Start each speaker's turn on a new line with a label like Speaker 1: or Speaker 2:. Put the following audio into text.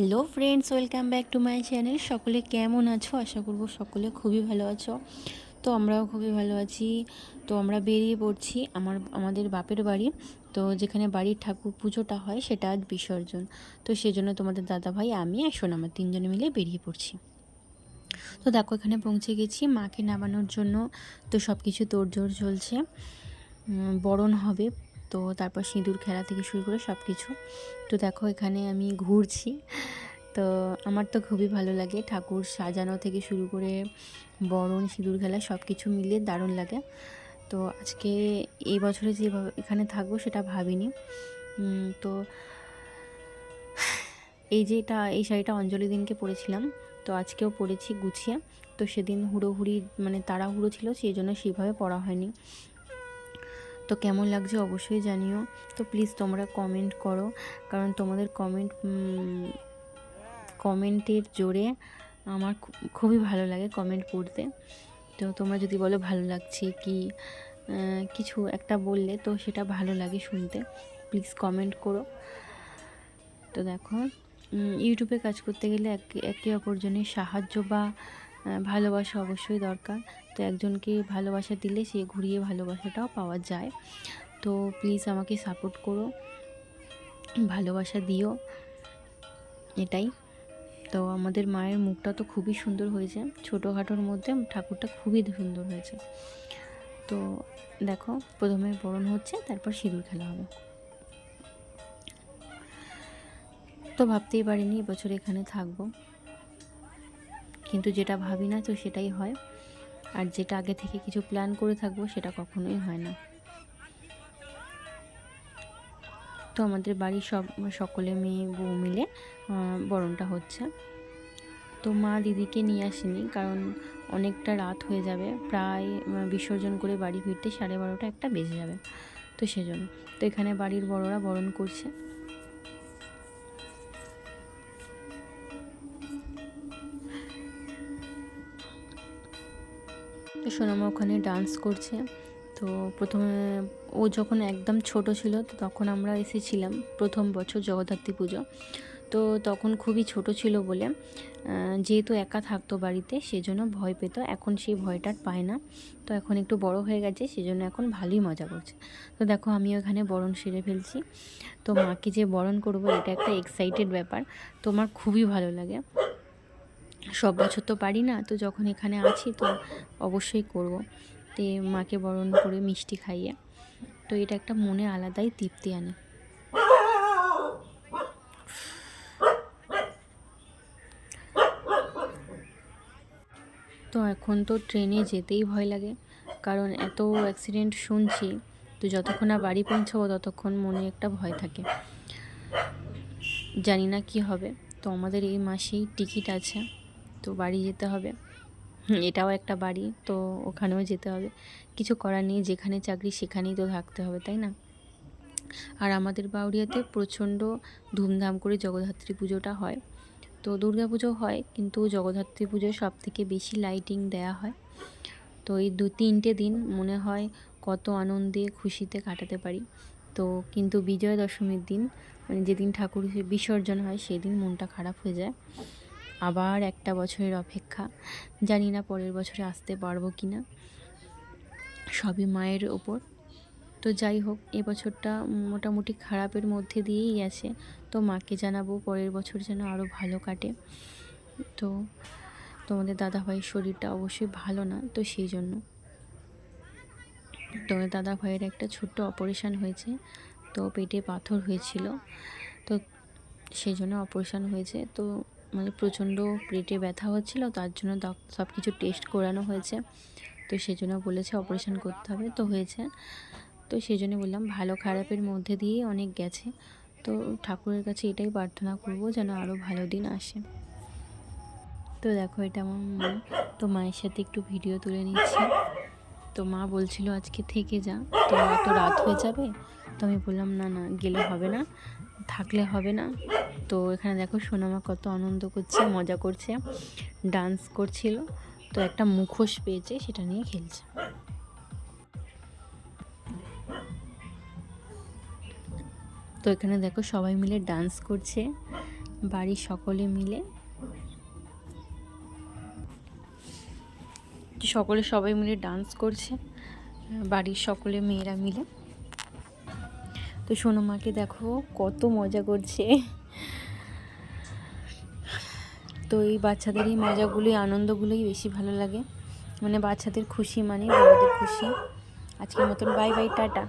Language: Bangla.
Speaker 1: Hello friends welcome back to my channel সকলে কেমন আছো? আশা করব সকলে খুবই ভালো আছো। তো আমরাও খুবই ভালো আছি। তো আমরা বেরিয়ে পড়ছি আমার, আমাদের বাপের বাড়ি। তো যেখানে বাড়ির ঠাকুর পুজোটা হয় সেটা আজ বিসর্জন। তো সেজন্য তোমাদের দাদা ভাই, আমি আর আমার তিনজনে মিলে বেরিয়ে পড়ছি। তো দেখো, এখানে পৌঁছে গেছি। মাকে নামানোর জন্য তো সব কিছু তোড়জোড় চলছে। বরণ হবে। তো তারপর সিঁদুর খেলা থেকে শুরু করে সব কিছু তো দেখো এখানে আমি ঘুরছি। তো আমার তো খুবই ভালো লাগে ঠাকুর সাজানো থেকে শুরু করে বরণ, সিঁদুর খেলা সব কিছু মিলিয়ে দারুণ লাগে। তো আজকে এই বছরে যেভাবে এখানে থাকব সেটা ভাবিনি। তো এই যে এটা, এই শাড়িটা অঞ্জলি দিনকে পরেছিলাম। তো আজকেও পরেছি গুছিয়ে। তো সেদিন হুড়োহুড়ি মানে তাড়াহুড়ো ছিল, সেই জন্য সেইভাবে পরা হয়নি। তো কেমন লাগছে অবশ্যই জানিও। তো প্লিজ তোমরা কমেন্ট করো। কারণ তোমাদের কমেন্ট কমেন্টের জোরে আমার খুবই ভালো লাগে কমেন্ট পড়তে। তো তোমরা যদি বলো ভালো লাগছে কি কিছু একটা বললে তো সেটা ভালো লাগে শুনতে। প্লিজ কমেন্ট করো। তো দেখো ইউটিউবে কাজ করতে গেলে একে একে অপরজনের সাহায্য বা ভালোবাসা অবশ্যই দরকার। তো একজনকে ভালোবাসা দিলে সে ঘুরিয়ে ভালোবাসাটাও পাওয়া যায়। তো প্লিজ আমাকে সাপোর্ট করো, ভালোবাসা দিও, এটাই। তো আমাদের মায়ের মুখটা তো খুবই সুন্দর হয়েছে, ছোটোখাটোর মধ্যে ঠাকুরটা খুবই সুন্দর হয়েছে। তো দেখো, প্রথমে বরণ হচ্ছে, তারপর সিঁদুর খেলা হবে। তো ভাবতেই পারিনি, এবছর এখানে থাকব। কিন্তু যেটা ভাবি না তো সেটাই হয়। আর যেটা আগে থেকে কিছু প্ল্যান করে থাকব সেটা কখনোই হয় না। তো আমাদের বাড়ির সব, সকলে মেয়ে, বউ মিলে বরণটা হচ্ছে। তো মা দিদিকে নিয়ে আসেনি কারণ অনেকটা রাত হয়ে যাবে। প্রায় বিসর্জন করে বাড়ি ফিরতে সাড়ে বারোটা একটা বেজে যাবে। তো সেজন্য। তো এখানে বাড়ির বড়রা বরণ করছে। তো সোনামা ওখানে ডান্স করছে। তো প্রথমে ও যখন একদম ছোট ছিল, তো তখন আমরা এসেছিলাম প্রথম বছর জগদ্ধাত্রী পুজো। তো তখন খুবই ছোট ছিল বলে যেহেতু একা থাকতো বাড়িতে, সেজন্য ভয় পেত। এখন সেই ভয়টা পায় না। তো এখন একটু বড় হয়ে গেছে, সেজন্য এখন ভালোই মজা করছে। তো দেখো, আমি ওখানে বরণ সেরে ফেলছি। তো মাকে যে বরণ করব, এটা একটা এক্সাইটেড ব্যাপার। তো আমার খুবই ভালো লাগে। সব বছর তো পারি না, তো যখন এখানে আছি তো অবশ্যই করব। তে মাকে বরণ করে মিষ্টি খাইয়ে, তো এটা একটা মনে আলাদাই তৃপ্তি আনে। তো এখন তো ট্রেনে যেতেই ভয় লাগে, কারণ এত অ্যাক্সিডেন্ট শুনছি, তো যতক্ষণ না বাড়ি পৌঁছাবো ততক্ষণ মনে একটা ভয় থাকে। জানি না কি হবে, তো আমাদের এই মাসেই টিকিট আছে। তো বাড়ি যেতে হবে। এটাও একটা বাড়ি, তো ওখানেও যেতে হবে। কিছু করার নেই, যেখানে চাকরি সেখানেই তো থাকতে হবে, তাই না? আর আমাদের বাউরিয়াতে প্রচণ্ড ধুমধাম করে জগদ্ধাত্রী পুজোটা হয়। তো দুর্গা পুজো হয়, কিন্তু জগদ্ধাত্রী পুজোয় সব থেকে বেশি লাইটিং দেয়া হয়। তো এই দু তিনটে দিন মনে হয় কত আনন্দে খুশিতে কাটাতে পারি। তো কিন্তু বিজয়া দশমীর দিন মানে যেদিন ঠাকুর বিসর্জন হয়, সেদিন মনটা খারাপ হয়ে যায়। আবার একটা বছরের অপেক্ষা। জানি না পরের বছরে আসতে পারব কি না সবই মায়ের ওপর। তো যাই হোক এবছরটা মোটামুটি খারাপের মধ্যে দিয়েই গেছে। তো মাকে জানাব পরের বছর যেন আরও ভালো কাটে। তো তোমাদের দাদাভাইয়ের শরীরটা অবশ্যই ভালো না, তো সেই জন্য। তোমাদের দাদা ভাইয়ের একটা ছোট্ট অপারেশান হয়েছে, তো পেটে পাথর হয়েছিল। তো সেই জন্য অপারেশান হয়েছে। তো মানে প্রচণ্ড পেটে ব্যথা হচ্ছিল, তার জন্য সব কিছু টেস্ট করানো হয়েছে। তো সেই জন্য বলেছে অপারেশান করতে হবে, তো হয়েছে। তো সেই জন্য বললাম, ভালো খারাপের মধ্যে দিয়েই অনেক গেছে। তো ঠাকুরের কাছে এটাই প্রার্থনা করব যেন আরও ভালো দিন আসে। তো দেখো, এটা আমার মা। তো মায়ের সাথে একটু ভিডিও তুলে নিচ্ছি। তো মা বলছিল, আজকে থেকে যা। তো তো রাত হয়ে যাবে? তো আমি বললাম, না না, গেলে হবে না। থাকলে হবে না। তো এখানে দেখো সোনামা কত আনন্দ করছে, মজা করছে ডান্স করছিল। তো একটা মুখোশ পেয়েছে, সেটা নিয়ে খেলছে। তো এখানে দেখো সবাই মিলে ডান্স করছে, বাড়ির সকলে মিলে। সকলে সবাই মিলে ডান্স করছে, বাড়ির সকলে মেয়েরা মিলে। তো সোনামাকে দেখো, কত মজা করছে। তো এই বাচ্চাদের এই মজাগুলোই, আনন্দগুলোই বেশি ভালো লাগে। মানে বাচ্চাদের খুশি মানে বড়দের খুশি। আজকের মতন বাই বাই, টাটা।